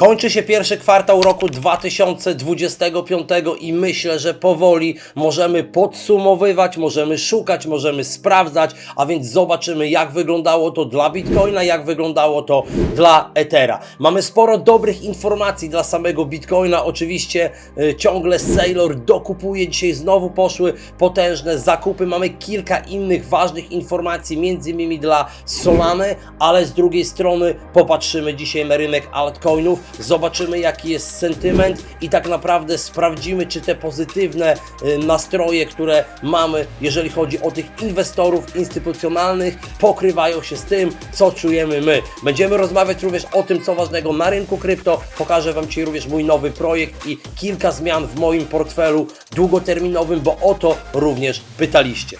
Kończy się pierwszy kwartał roku 2025 i myślę, że powoli możemy podsumowywać, możemy szukać, możemy sprawdzać, a więc zobaczymy jak wyglądało to dla Bitcoina, jak wyglądało to dla Ethera. Mamy sporo dobrych informacji dla samego Bitcoina, oczywiście y, ciągle Sailor dokupuje, dzisiaj znowu poszły potężne zakupy, mamy kilka innych ważnych informacji, między innymi dla Solany, ale z drugiej strony popatrzymy dzisiaj na rynek altcoinów, zobaczymy jaki jest sentyment i tak naprawdę sprawdzimy, czy te pozytywne y, nastroje, które mamy, jeżeli chodzi o tych inwestorów instytucjonalnych, pokrywają się z tym, co czujemy my. Będziemy rozmawiać również o tym, co ważnego na rynku krypto. Pokażę Wam dzisiaj również mój nowy projekt i kilka zmian w moim portfelu długoterminowym, bo o to również pytaliście.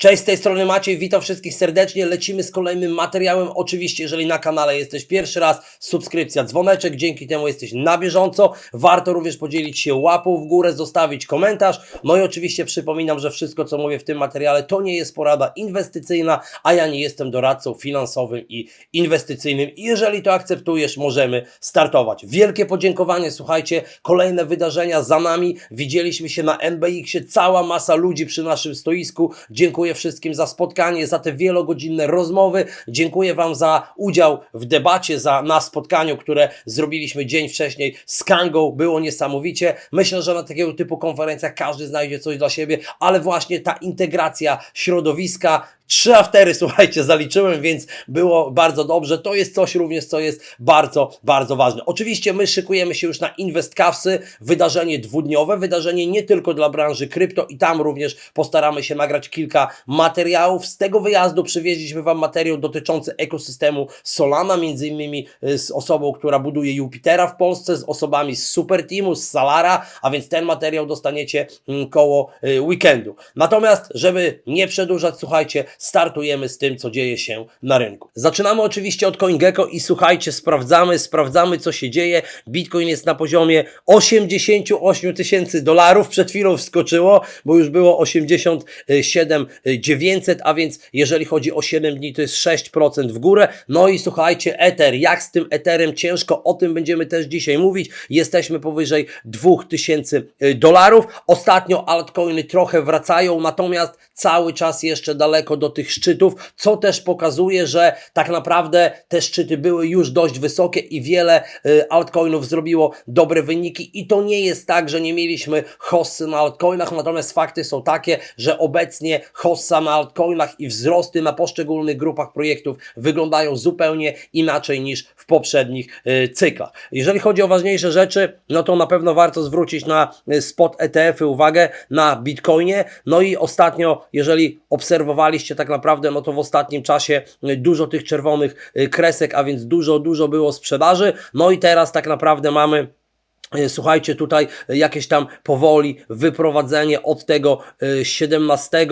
Cześć, z tej strony Maciej, witam wszystkich serdecznie. Lecimy z kolejnym materiałem. Oczywiście, jeżeli na kanale jesteś pierwszy raz, subskrypcja, dzwoneczek, dzięki temu jesteś na bieżąco. Warto również podzielić się łapą w górę, zostawić komentarz. No i oczywiście przypominam, że wszystko, co mówię w tym materiale, to nie jest porada inwestycyjna, a ja nie jestem doradcą finansowym i inwestycyjnym. I jeżeli to akceptujesz, możemy startować. Wielkie podziękowanie, słuchajcie, kolejne wydarzenia za nami. Widzieliśmy się na NBX-ie, cała masa ludzi przy naszym stoisku. Dziękuję wszystkim za spotkanie, za te wielogodzinne rozmowy. Dziękuję Wam za udział w debacie, za na spotkaniu, które zrobiliśmy dzień wcześniej z Kangą. Było niesamowicie. Myślę, że na takiego typu konferencjach każdy znajdzie coś dla siebie, ale właśnie ta integracja środowiska, Trzy aftery, słuchajcie, zaliczyłem, więc było bardzo dobrze. To jest coś również, co jest bardzo, bardzo ważne. Oczywiście my szykujemy się już na InvestCavsy, wydarzenie dwudniowe, wydarzenie nie tylko dla branży krypto i tam również postaramy się nagrać kilka materiałów. Z tego wyjazdu przywieźliśmy Wam materiał dotyczący ekosystemu Solana, między innymi y, z osobą, która buduje Jupitera w Polsce, z osobami z Super Teamu, z Salara, a więc ten materiał dostaniecie mm, koło y, weekendu. Natomiast, żeby nie przedłużać, słuchajcie, startujemy z tym, co dzieje się na rynku. Zaczynamy oczywiście od CoinGecko i słuchajcie, sprawdzamy, sprawdzamy, co się dzieje. Bitcoin jest na poziomie 88 tysięcy dolarów. Przed chwilą wskoczyło, bo już było 87 900, a więc jeżeli chodzi o 7 dni, to jest 6% w górę. No i słuchajcie, Ether, jak z tym Etherem ciężko, o tym będziemy też dzisiaj mówić. Jesteśmy powyżej 2000 dolarów. Ostatnio altcoiny trochę wracają, natomiast cały czas jeszcze daleko do tych szczytów, co też pokazuje, że tak naprawdę te szczyty były już dość wysokie i wiele y, altcoinów zrobiło dobre wyniki i to nie jest tak, że nie mieliśmy hossy na altcoinach, natomiast fakty są takie, że obecnie hossa na altcoinach i wzrosty na poszczególnych grupach projektów wyglądają zupełnie inaczej niż w poprzednich y, cyklach. Jeżeli chodzi o ważniejsze rzeczy, no to na pewno warto zwrócić na y, spot ETF-y uwagę na Bitcoinie, no i ostatnio, jeżeli obserwowaliście tak naprawdę, no to w ostatnim czasie y, dużo tych czerwonych y, kresek, a więc dużo, dużo było sprzedaży. No i teraz tak naprawdę mamy Słuchajcie, tutaj jakieś tam powoli wyprowadzenie od tego e, 17 e,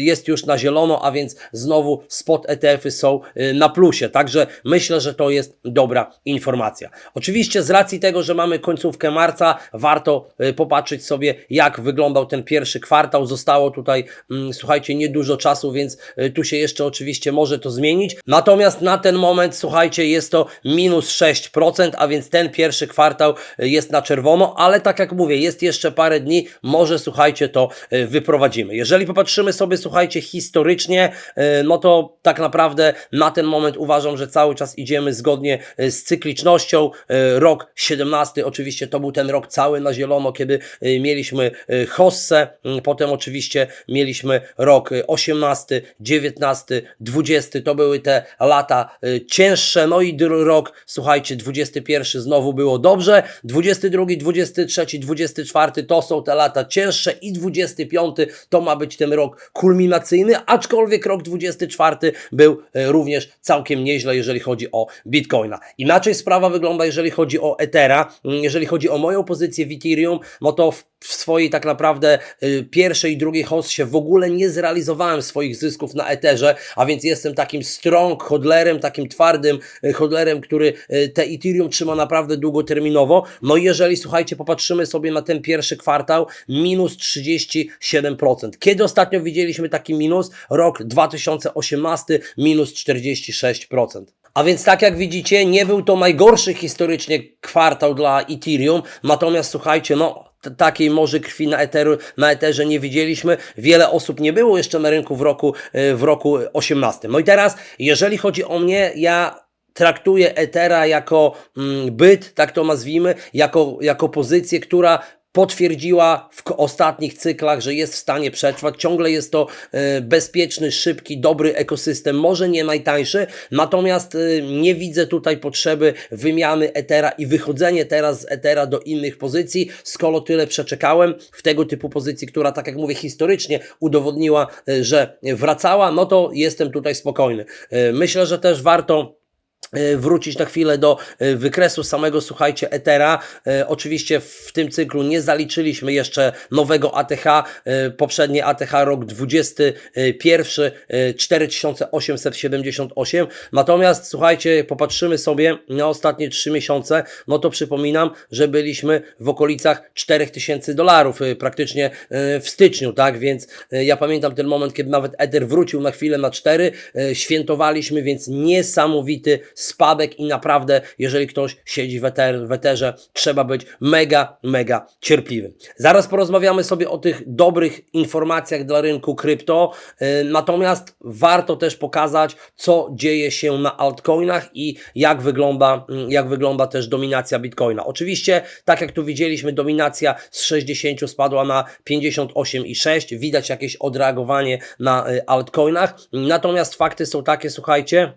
jest już na zielono, a więc znowu spot ETF-y są e, na plusie. Także myślę, że to jest dobra informacja. Oczywiście z racji tego, że mamy końcówkę marca, warto e, popatrzeć sobie, jak wyglądał ten pierwszy kwartał. Zostało tutaj, mm, słuchajcie, niedużo czasu, więc e, tu się jeszcze oczywiście może to zmienić. Natomiast na ten moment, słuchajcie, jest to minus 6%, a więc ten pierwszy kwartał e, jest na czerwono, ale tak jak mówię, jest jeszcze parę dni, może słuchajcie, to e, wyprowadzimy. Jeżeli popatrzymy sobie, słuchajcie, historycznie, e, no to tak naprawdę na ten moment uważam, że cały czas idziemy zgodnie e, z cyklicznością. Rok 17, oczywiście to był ten rok cały na zielono, kiedy mieliśmy Hossę, m, potem oczywiście mieliśmy rok e, 18, 19, 20, to były te lata cięższe, no i rok, słuchajcie, 21 znowu było dobrze, 22, 23, 24 to są te lata cięższe i 25 to ma być ten rok kulminacyjny, aczkolwiek rok 24 był e, również całkiem nieźle, jeżeli chodzi o Bitcoina. Inaczej sprawa wygląda, jeżeli chodzi o Ethera, Mm, jeżeli chodzi o moją pozycję w Ethereum, no to w swojej tak naprawdę y, pierwszej i drugiej hossie w ogóle nie zrealizowałem swoich zysków na Etherze, a więc jestem takim strong hodlerem, takim twardym y, hodlerem, który te Ethereum trzyma naprawdę długoterminowo. No i jeżeli słuchajcie, popatrzymy sobie na ten pierwszy kwartał, minus 37%. Kiedy ostatnio widzieliśmy taki minus? Rok 2018, minus 46%. A więc tak jak widzicie, nie był to najgorszy historycznie kwartał dla Ethereum, natomiast słuchajcie, no takiej morze krwi na, na Eterze nie widzieliśmy. Wiele osób nie było jeszcze na rynku w roku, y, w roku 18. No i teraz, jeżeli chodzi o mnie, ja traktuję Etera jako mm, byt, tak to nazwijmy, jako, jako pozycję, która potwierdziła w ostatnich cyklach, że jest w stanie przetrwać. Ciągle jest to e, bezpieczny, szybki, dobry ekosystem, może nie najtańszy, natomiast e, nie widzę tutaj potrzeby wymiany Ethera i wychodzenie teraz z Ethera do innych pozycji, skoro tyle przeczekałem w tego typu pozycji, która, tak jak mówię, historycznie udowodniła, e, że wracała, no to jestem tutaj spokojny. Myślę, że też warto wrócić na chwilę do e, wykresu samego, słuchajcie, Etera. E, Oczywiście w tym cyklu nie zaliczyliśmy jeszcze nowego ATH. E, Poprzednie ATH rok 21, e, 4878. Natomiast słuchajcie, popatrzymy sobie na ostatnie 3 miesiące, no to przypominam, że byliśmy w okolicach 4000 dolarów e, praktycznie e, w styczniu, tak? Więc e, ja pamiętam ten moment, kiedy nawet Ether wrócił na chwilę na 4, e, świętowaliśmy, więc niesamowity spadek i naprawdę, jeżeli ktoś siedzi w, eter, w Etherze, trzeba być mega, mega cierpliwym. Zaraz porozmawiamy sobie o tych dobrych informacjach dla rynku krypto, e, natomiast warto też pokazać, co dzieje się na altcoinach i jak wygląda, mm, jak wygląda też dominacja Bitcoina. Oczywiście, tak jak tu widzieliśmy, dominacja z 60 spadła na 58,6, widać jakieś odreagowanie na y, altcoinach, natomiast fakty są takie, słuchajcie,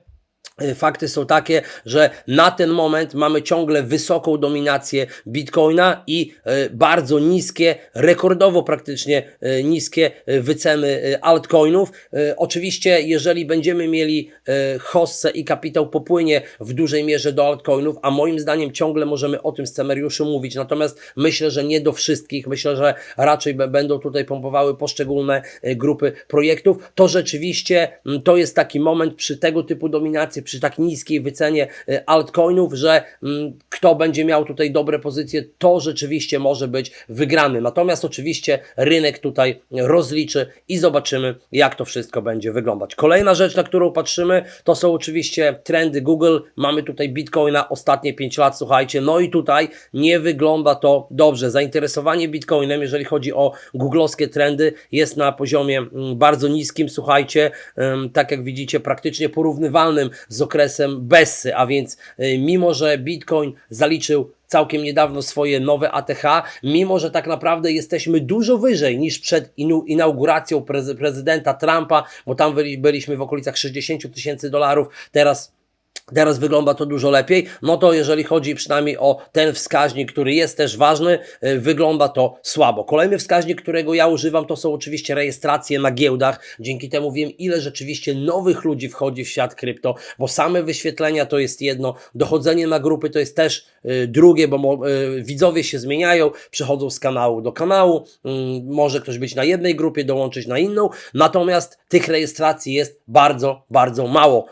Fakty są takie, że na ten moment mamy ciągle wysoką dominację Bitcoina i y, bardzo niskie, rekordowo praktycznie y, niskie y, wyceny altcoinów. Oczywiście, jeżeli będziemy mieli hossę i kapitał popłynie w dużej mierze do altcoinów, a moim zdaniem ciągle możemy o tym scenariuszu mówić, natomiast myślę, że nie do wszystkich, myślę, że raczej będą tutaj pompowały poszczególne grupy projektów, to rzeczywiście to jest taki moment przy tego typu dominacji, przy tak niskiej wycenie y, altcoinów, że mm, kto będzie miał tutaj dobre pozycje, to rzeczywiście może być wygrany. Natomiast oczywiście rynek tutaj rozliczy i zobaczymy, jak to wszystko będzie wyglądać. Kolejna rzecz, na którą patrzymy, to są oczywiście trendy Google. Mamy tutaj Bitcoina ostatnie 5 lat, słuchajcie. No i tutaj nie wygląda to dobrze. Zainteresowanie Bitcoinem, jeżeli chodzi o googlowskie trendy, jest na poziomie mm, bardzo niskim, słuchajcie. Tak jak widzicie, praktycznie porównywalnym z okresem Bessy, a więc y, mimo, że Bitcoin zaliczył całkiem niedawno swoje nowe ATH, mimo że tak naprawdę jesteśmy dużo wyżej niż przed inauguracją prezy- prezydenta Trumpa, bo tam byli, byliśmy w okolicach 60 tysięcy dolarów, teraz Teraz wygląda to dużo lepiej, no to jeżeli chodzi przynajmniej o ten wskaźnik, który jest też ważny, y, wygląda to słabo. Kolejny wskaźnik, którego ja używam, to są oczywiście rejestracje na giełdach. Dzięki temu wiem, ile rzeczywiście nowych ludzi wchodzi w świat krypto, bo same wyświetlenia to jest jedno, dochodzenie na grupy to jest też y, drugie, bo y, widzowie się zmieniają, przechodzą z kanału do kanału, mm, może ktoś być na jednej grupie, dołączyć na inną, natomiast tych rejestracji jest bardzo, bardzo mało.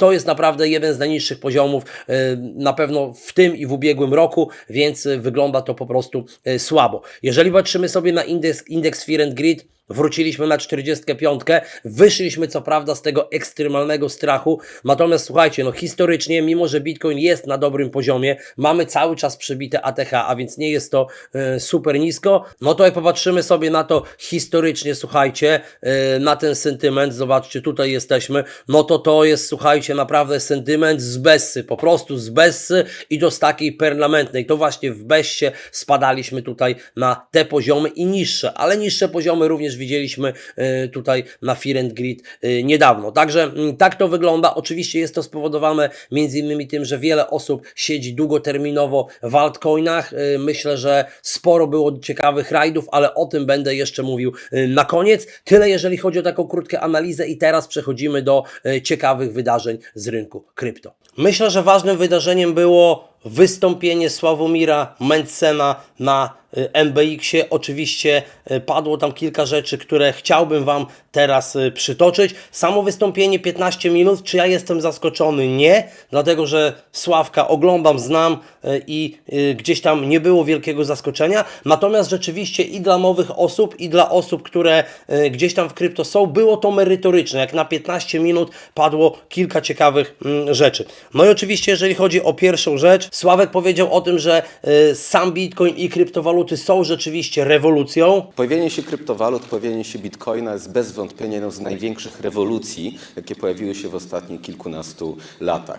To jest naprawdę jeden z najniższych poziomów, y, na pewno w tym i w ubiegłym roku, więc y, wygląda to po prostu y, słabo. Jeżeli patrzymy sobie na indeks, indeks Fear and Greed, Wróciliśmy na 45, wyszliśmy co prawda z tego ekstremalnego strachu, natomiast słuchajcie, no historycznie, mimo że Bitcoin jest na dobrym poziomie, mamy cały czas przebite ATH, a więc nie jest to e, super nisko, no to jak popatrzymy sobie na to historycznie, słuchajcie, e, na ten sentyment, zobaczcie, tutaj jesteśmy, no to to jest, słuchajcie, naprawdę sentyment z Bessy, po prostu z Bessy i z takiej permanentnej, to właśnie w Bessie spadaliśmy tutaj na te poziomy i niższe, ale niższe poziomy również widzieliśmy e, tutaj na Fear and Greed e, niedawno. Także mm, tak to wygląda. Oczywiście jest to spowodowane między innymi tym, że wiele osób siedzi długoterminowo w altcoinach. E, Myślę, że sporo było ciekawych rajdów, ale o tym będę jeszcze mówił na koniec. Tyle jeżeli chodzi o taką krótką analizę i teraz przechodzimy do ciekawych wydarzeń z rynku krypto. Myślę, że ważnym wydarzeniem było wystąpienie Sławomira Mencena na y, MBX-ie. Oczywiście y, padło tam kilka rzeczy, które chciałbym Wam teraz y, przytoczyć. Samo wystąpienie 15 minut, czy ja jestem zaskoczony? Nie, dlatego że Sławka oglądam, znam y, i y, gdzieś tam nie było wielkiego zaskoczenia. Natomiast rzeczywiście i dla nowych osób, i dla osób, które y, gdzieś tam w krypto są, było to merytoryczne. Jak na 15 minut padło kilka ciekawych mm, rzeczy. No i oczywiście, jeżeli chodzi o pierwszą rzecz, Sławek powiedział o tym, że y, sam Bitcoin i kryptowaluty są rzeczywiście rewolucją. Pojawienie się kryptowalut, pojawienie się bitcoina jest bez wątpienia jedną z największych rewolucji, jakie pojawiły się w ostatnich kilkunastu latach.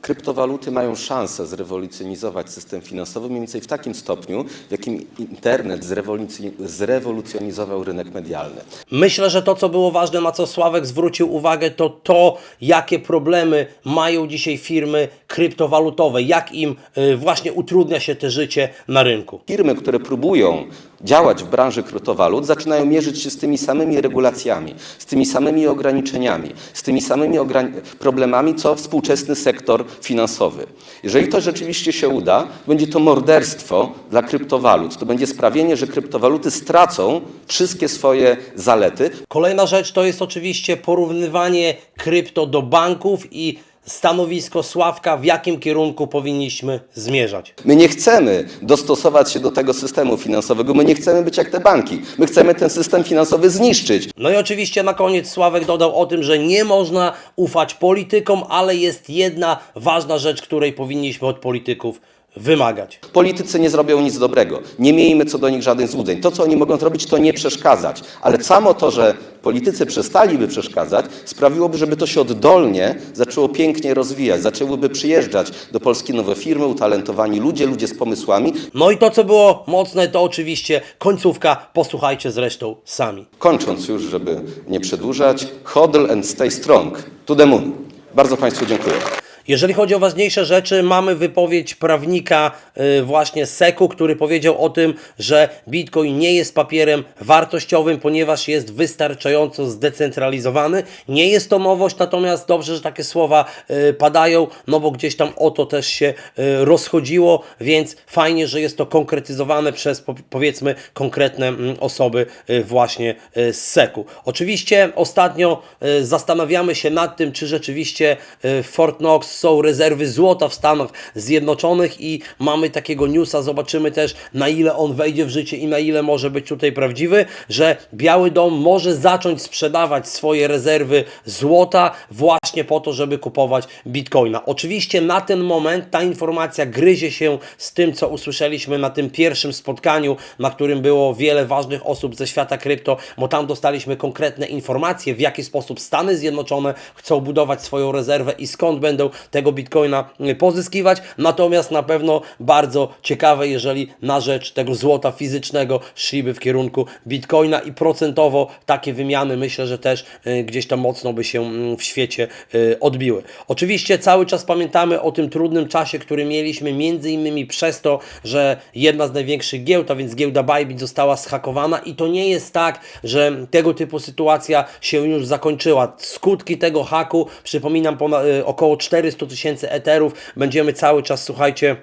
Kryptowaluty mają szansę zrewolucjonizować system finansowy mniej więcej w takim stopniu, w jakim internet zrewolucjoni- zrewolucjonizował rynek medialny. Myślę, że to, co było ważne, na co Sławek zwrócił uwagę, to to, jakie problemy mają dzisiaj firmy kryptowalutowe, jak im y, właśnie utrudnia się te życie na rynku. Firmy, które próbują działać w branży kryptowalut, zaczynają mierzyć się z tymi samymi regulacjami, z tymi samymi ograniczeniami, z tymi samymi problemami, co współczesny sektor finansowy. Jeżeli to rzeczywiście się uda, będzie to morderstwo dla kryptowalut. To będzie sprawienie, że kryptowaluty stracą wszystkie swoje zalety, Kolejna rzecz to jest oczywiście porównywanie krypto do banków i stanowisko Sławka, w jakim kierunku powinniśmy zmierzać. My nie chcemy dostosować się do tego systemu finansowego, my nie chcemy być jak te banki. My chcemy ten system finansowy zniszczyć. No i oczywiście na koniec Sławek dodał o tym, że nie można ufać politykom, ale jest jedna ważna rzecz, której powinniśmy od polityków wymagać. Politycy nie zrobią nic dobrego. Nie miejmy co do nich żadnych złudzeń. To, co oni mogą zrobić, to nie przeszkadzać. Ale samo to, że politycy przestaliby przeszkadzać, sprawiłoby, żeby to się oddolnie zaczęło pięknie rozwijać. Zaczęłyby przyjeżdżać do Polski nowe firmy, utalentowani ludzie, ludzie z pomysłami. No i to, co było mocne, to oczywiście końcówka. Posłuchajcie zresztą sami. Kończąc już, żeby nie przedłużać, hodl and stay strong. To the moon. Bardzo Państwu dziękuję. Jeżeli chodzi o ważniejsze rzeczy, mamy wypowiedź prawnika y, właśnie SEC-u, który powiedział o tym, że Bitcoin nie jest papierem wartościowym, ponieważ jest wystarczająco zdecentralizowany. Nie jest to nowość, natomiast dobrze, że takie słowa y, padają, no bo gdzieś tam o to też się y, rozchodziło, więc fajnie, że jest to konkretyzowane przez po- powiedzmy konkretne mm, osoby właśnie z SEC-u. Oczywiście ostatnio zastanawiamy się nad tym, czy rzeczywiście Fort Knox są rezerwy złota w Stanach Zjednoczonych i mamy takiego newsa, zobaczymy też na ile on wejdzie w życie i na ile może być tutaj prawdziwy, że Biały Dom może zacząć sprzedawać swoje rezerwy złota właśnie po to, żeby kupować bitcoina. Oczywiście na ten moment ta informacja gryzie się z tym, co usłyszeliśmy na tym pierwszym spotkaniu, na którym było wiele ważnych osób ze świata krypto, bo tam dostaliśmy konkretne informacje, w jaki sposób Stany Zjednoczone chcą budować swoją rezerwę i skąd będą tego bitcoina pozyskiwać. Natomiast na pewno bardzo ciekawe, jeżeli na rzecz tego złota fizycznego szliby w kierunku bitcoina i procentowo takie wymiany myślę, że też y, gdzieś tam mocno by się mm, w świecie y, odbiły. Oczywiście cały czas pamiętamy o tym trudnym czasie, który mieliśmy między innymi przez to, że jedna z największych giełd, a więc giełda Bybit została schakowana i to nie jest tak, że tego typu sytuacja się już zakończyła. Skutki tego haku, przypominam, y, około 400 tysięcy eterów. Będziemy cały czas, słuchajcie,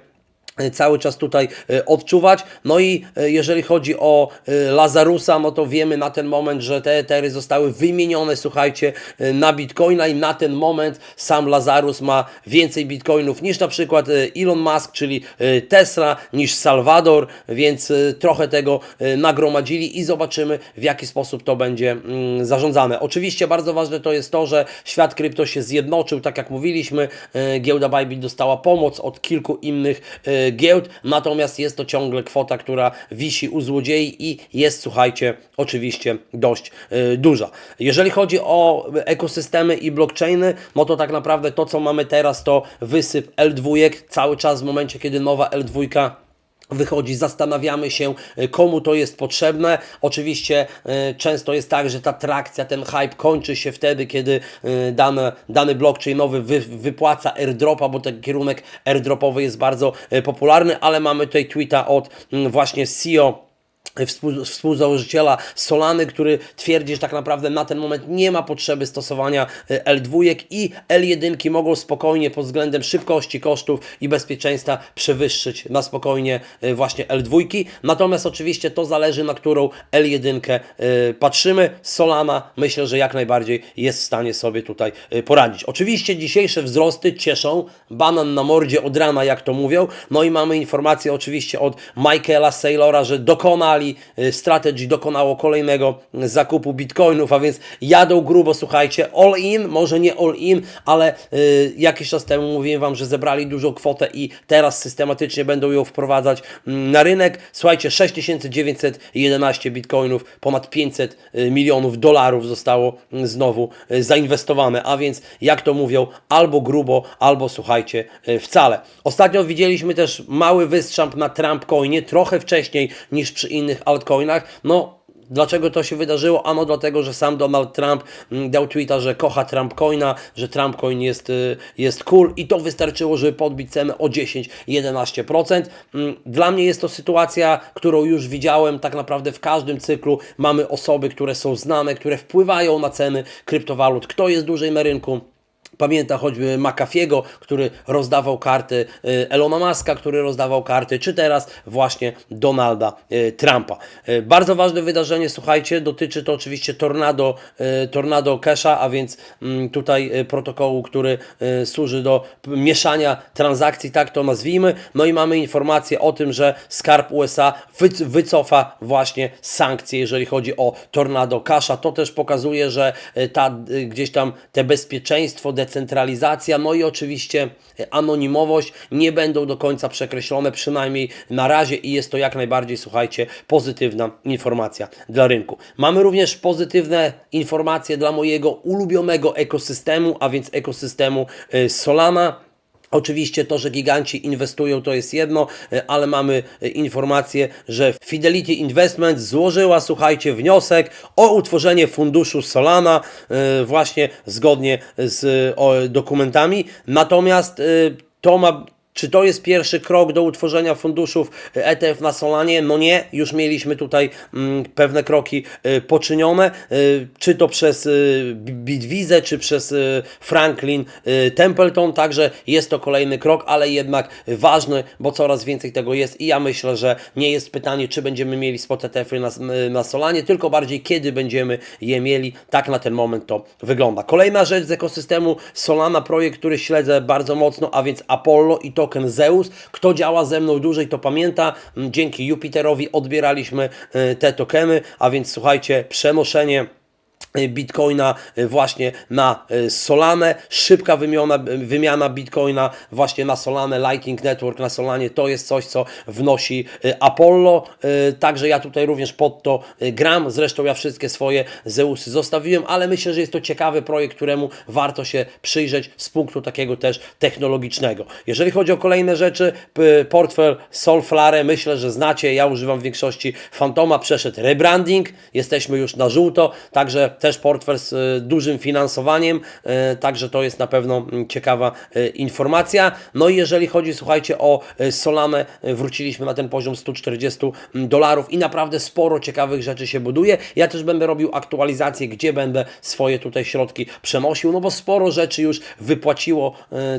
cały czas tutaj e, odczuwać. No i e, jeżeli chodzi o e, Lazarusa, no to wiemy na ten moment, że te etery zostały wymienione, słuchajcie, na bitcoina i na ten moment sam Lazarus ma więcej bitcoinów niż na przykład Elon Musk, czyli Tesla, niż Salvador, więc trochę tego nagromadzili i zobaczymy w jaki sposób to będzie mm, zarządzane. Oczywiście bardzo ważne to jest to, że świat krypto się zjednoczył, tak jak mówiliśmy, giełda Bybit dostała pomoc od kilku innych giełd, natomiast jest to ciągle kwota, która wisi u złodziei i jest, słuchajcie, oczywiście dość e, duża. Jeżeli chodzi o ekosystemy i blockchainy, no to tak naprawdę to, co mamy teraz, to wysyp L2, cały czas w momencie, kiedy nowa L2 wychodzi, zastanawiamy się, y, komu to jest potrzebne. Oczywiście y, często jest tak, że ta trakcja, ten hype kończy się wtedy, kiedy y, dane, dany blockchainowy wy, wypłaca airdropa, bo ten kierunek airdropowy jest bardzo popularny, ale mamy tutaj tweeta od mm, właśnie CEO współzałożyciela Solany, który twierdzi, że tak naprawdę na ten moment nie ma potrzeby stosowania e, L2 i L1 mogą spokojnie pod względem szybkości, kosztów i bezpieczeństwa przewyższyć na spokojnie e, właśnie L2. Natomiast oczywiście to zależy na którą L1 e, patrzymy. Solana myślę, że jak najbardziej jest w stanie sobie tutaj poradzić. Oczywiście dzisiejsze wzrosty cieszą, banan na mordzie od rana, jak to mówią. No i mamy informację oczywiście od Michaela Saylora, że dokonali, y, Strategy dokonało kolejnego zakupu bitcoinów, a więc jadą grubo, słuchajcie, all in, może nie all in, ale y, jakiś czas temu mówiłem Wam, że zebrali dużą kwotę i teraz systematycznie będą ją wprowadzać mm, na rynek. Słuchajcie, 6911 bitcoinów, ponad 500 y, milionów dolarów zostało mm, znowu y, zainwestowane, a więc jak to mówią, albo grubo, albo słuchajcie, y, wcale. Ostatnio widzieliśmy też mały wystrzęp na Trump Coinie, trochę wcześniej niż przy innych altcoinach. No, Dlaczego to się wydarzyło? Ano dlatego, że sam Donald Trump mm, dał tweeta, że kocha Trump Coina, że Trump Coin jest, y, jest cool i to wystarczyło, żeby podbić cenę o 10-11%. Mm, Dla mnie jest to sytuacja, którą już widziałem tak naprawdę w każdym cyklu. Mamy osoby, które są znane, które wpływają na ceny kryptowalut. Kto jest dłużej na rynku? Pamięta choćby McAfee'ego, który rozdawał karty, y, Elona Muska, który rozdawał karty, czy teraz właśnie Donalda y, Trumpa. Y, Bardzo ważne wydarzenie, słuchajcie, dotyczy to oczywiście Tornado, Tornado Casha, a więc mm, tutaj protokołu, który służy do mieszania transakcji, tak to nazwijmy. No i mamy informację o tym, że Skarb USA wyc- wycofa właśnie sankcje, jeżeli chodzi o Tornado Casha. To też pokazuje, że ta gdzieś tam te bezpieczeństwo, decentralizacja, no i oczywiście y, anonimowość nie będą do końca przekreślone, przynajmniej na razie i jest to jak najbardziej, słuchajcie, pozytywna informacja dla rynku. Mamy również pozytywne informacje dla mojego ulubionego ekosystemu, a więc ekosystemu y, Solana. Oczywiście to, że giganci inwestują, to jest jedno, e, ale mamy e, informację, że Fidelity Investment złożyła, słuchajcie, wniosek o utworzenie funduszu Solana, e, właśnie zgodnie z dokumentami. Natomiast to ma czy to jest pierwszy krok do utworzenia funduszów ETF na Solanie? No nie, już mieliśmy tutaj mm, pewne kroki y, poczynione, y, czy to przez Bitwizę, czy przez Franklin Templeton, także jest to kolejny krok, ale jednak ważny, bo coraz więcej tego jest i ja myślę, że nie jest pytanie, czy będziemy mieli spot ETF-y na, na Solanie, tylko bardziej kiedy będziemy je mieli. Tak na ten moment to wygląda. Kolejna rzecz z ekosystemu Solana, projekt, który śledzę bardzo mocno, a więc Apollo i token Zeus. Kto działa ze mną dłużej, to pamięta. Dzięki Jupiterowi odbieraliśmy y, te tokeny, a więc słuchajcie, przenoszenie Bitcoina y, właśnie na y, Solanę, szybka wymiana, wymiana Bitcoina właśnie na Solanę, Lightning Network na Solanie, to jest coś, co wnosi Apollo, także ja tutaj również pod to gram, zresztą ja wszystkie swoje Zeusy zostawiłem, ale myślę, że jest to ciekawy projekt, któremu warto się przyjrzeć z punktu takiego też technologicznego. Jeżeli chodzi o kolejne rzeczy, portfel Solflare, myślę, że znacie, ja używam w większości Fantoma, przeszedł rebranding, jesteśmy już na żółto, także też portfel z y, dużym finansowaniem, y, także to jest na pewno ciekawa y, informacja. No i jeżeli chodzi, słuchajcie, o Solanę, y, wróciliśmy na ten poziom 140 dolarów i naprawdę sporo ciekawych rzeczy się buduje. Ja też będę robił aktualizację, gdzie będę swoje tutaj środki przenosił, no bo sporo rzeczy już wypłaciło.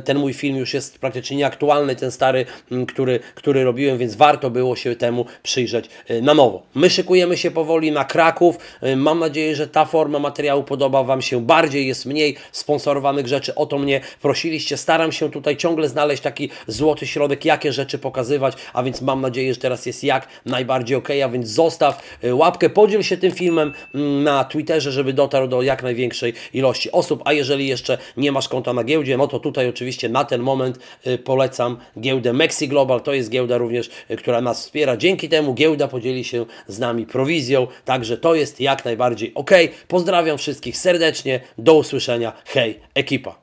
Ten mój film już jest praktycznie nieaktualny, ten stary, który, który robiłem, więc warto było się temu przyjrzeć na nowo. My szykujemy się powoli na Kraków. Mam nadzieję, że ta forma materiału podoba Wam się bardziej, jest mniej sponsorowanych rzeczy. O to mnie prosiliście. Staram się tutaj ciągle znaleźć taki złoty środek, jakie rzeczy pokazywać, a więc mam nadzieję, że teraz jest jak najbardziej ok. A więc zostaw y, łapkę, podziel się tym filmem mm, na Twitterze, żeby dotarł do jak największej ilości osób. A jeżeli jeszcze nie masz konta na giełdzie, no to tutaj oczywiście na ten moment y, polecam giełdę Mexi Global. To jest giełda również, y, która nas wspiera. Dzięki temu giełda podzieli się z nami prowizją, także to jest jak najbardziej ok. Pozdrawiam wszystkich serdecznie. Do usłyszenia. Hej, ekipa.